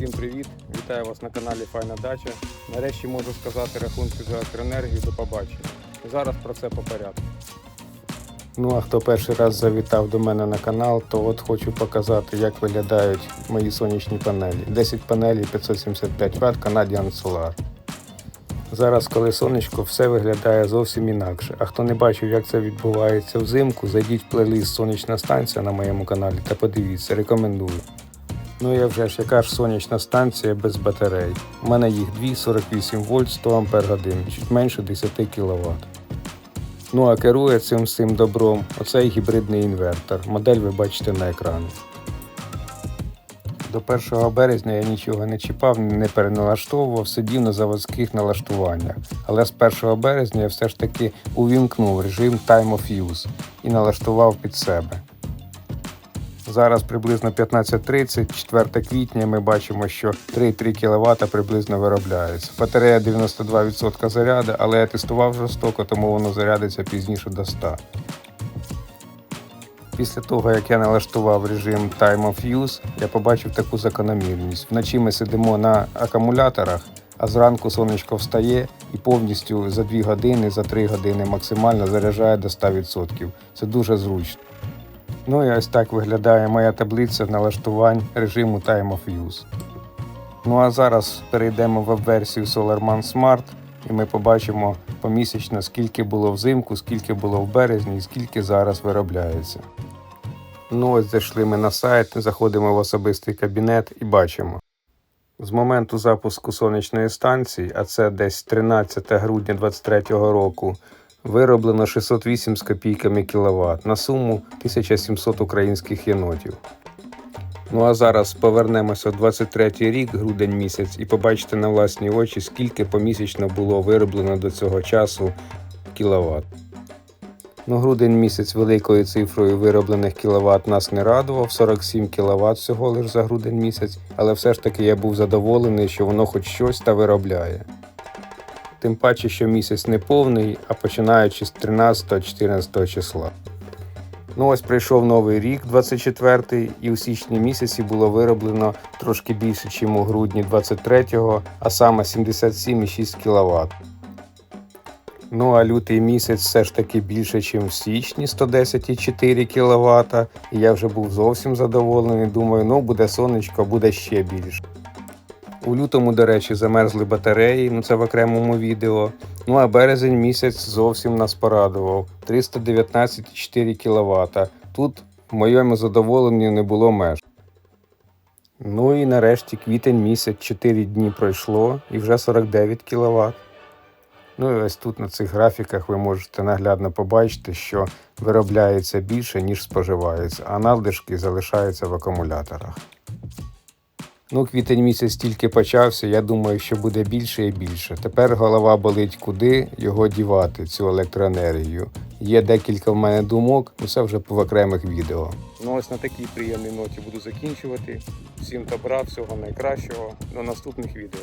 Вітаю вас на каналі Файна Дача. Нарешті можу сказати рахунки за електроенергію до побачення. Зараз про це по порядку. Ну а хто перший раз завітав до мене на канал, то от хочу показати, як виглядають мої сонячні панелі. 10 панелей 575 Вт Canadian Solar. Зараз, коли сонечко, все виглядає зовсім інакше. А хто не бачив, як це відбувається взимку, зайдіть в плейлист Сонячна станція на моєму каналі та подивіться, рекомендую. Ну і вже ж яка ж сонячна станція без батарей. У мене їх дві 48 вольт 100 ампер годин, чуть менше 10 кВт. Ну а керує цим всім добром оцей гібридний інвертор. Модель ви бачите на екрані. До 1 березня я нічого не чіпав, не переналаштовував, сидів на заводських налаштуваннях. Але з 1 березня я все ж таки увімкнув режим Time of Use і налаштував під себе. Зараз приблизно 15.30, 4 квітня ми бачимо, що 3,3 кВт приблизно виробляється. Батарея 92% заряду, але я тестував жорстоко, тому воно зарядиться пізніше до 100. Після того, як я налаштував режим Time of Use, я побачив таку закономірність. Вночі ми сидимо на акумуляторах, а зранку сонечко встає і повністю за 2 години, за 3 години максимально заряджає до 100%. Це дуже зручно. Ну і ось так виглядає моя таблиця налаштувань режиму Time of Use. Ну а зараз перейдемо в веб-версію SolarMan Smart і ми побачимо помісячно, скільки було взимку, скільки було в березні і скільки зараз виробляється. Ну ось зайшли ми на сайт, заходимо в особистий кабінет і бачимо. З моменту запуску сонячної станції, а це десь 13 грудня 2023 року, вироблено 608 з копійками кВт на суму 1700 українських єнотів. Ну а зараз повернемося в 23 рік, грудень місяць, і побачите на власні очі, скільки помісячно було вироблено до цього часу кіловат. Ну, грудень місяць великою цифрою вироблених кіловат нас не радував, 47 кВт всього лиш за грудень місяць, але все ж таки я був задоволений, що воно хоч щось та виробляє. Тим паче, що місяць не повний, а починаючи з 13-14 числа. Ну ось прийшов новий рік, 24-й, і у січні місяці було вироблено трошки більше, ніж у грудні 23-го, а саме 77,6 кВт. Ну а лютий місяць все ж таки більше, ніж в січні 110,4 кВт. І я вже був зовсім задоволений. Думаю, ну буде сонечко, буде ще більше. У лютому, до речі, замерзли батареї, ну це в окремому відео. Ну а березень місяць зовсім нас порадував 319,4 кВт. Тут в моєму задоволенні не було меж. Ну і нарешті квітень місяць 4 дні пройшло і вже 49 кВт. Ну і ось тут на цих графіках ви можете наглядно побачити, що виробляється більше, ніж споживається, а надлишки залишаються в акумуляторах. Ну, квітень місяць тільки почався, я думаю, що буде більше і більше. Тепер голова болить, куди його дівати, цю електроенергію. Є декілька в мене думок, ну це вже в окремих відео. Ну ось на такій приємній ноті буду закінчувати. Всім добра, всього найкращого. До наступних відео.